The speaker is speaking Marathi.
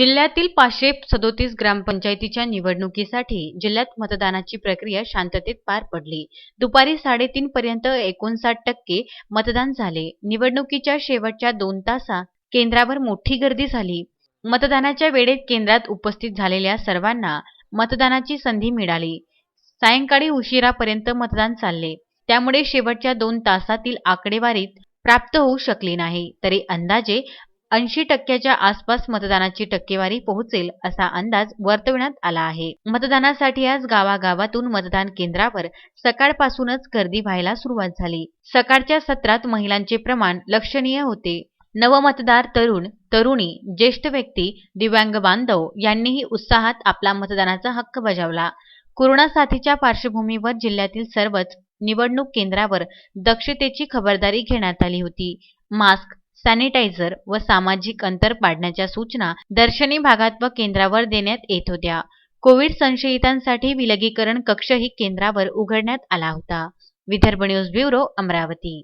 जिल्ह्यातील पाचशे सदोतीस ग्रामपंचायतीच्या निवडणुकीसाठी जिल्ह्यात मतदानाची प्रक्रिया शांततेत पार पडली. दुपारी साडेतीन पर्यंत एकोणसाठ टक्के मतदान झाले. निवडणुकीच्या शेवटच्या दोन तासा केंद्रावर मोठी गर्दी झाली. मतदानाच्या वेळेत केंद्रात उपस्थित झालेल्या सर्वांना मतदानाची संधी मिळाली. सायंकाळी उशिरापर्यंत मतदान चालले. त्यामुळे शेवटच्या दोन तासातील आकडेवारीत प्राप्त होऊ शकली नाही. तरी अंदाजे ऐंशी टक्क्याच्या आसपास मतदानाची टक्केवारी पोहोचेल असा अंदाज वर्तवण्यात आला आहे. मतदानासाठी आज गावागावातून मतदान केंद्रावर सकाळपासूनच गर्दी व्हायला सुरुवात झाली. सकाळच्या सत्रात महिलांचे प्रमाण लक्षणीय होते. नवमतदार तरुण तरुणी ज्येष्ठ व्यक्ती दिव्यांग बांधव यांनीही उत्साहात आपला मतदानाचा हक्क बजावला. कोरोना साथीच्या पार्श्वभूमीवर जिल्ह्यातील सर्वच निवडणूक केंद्रावर दक्षतेची खबरदारी घेण्यात आली होती. मास्क सॅनिटायझर व सामाजिक अंतर पाडण्याच्या सूचना दर्शनी भागात व केंद्रावर देण्यात येत होत्या. कोविड संशयितांसाठी विलगीकरण कक्षही केंद्रावर उघडण्यात आला होता. Vidarbha news bureau Amravati.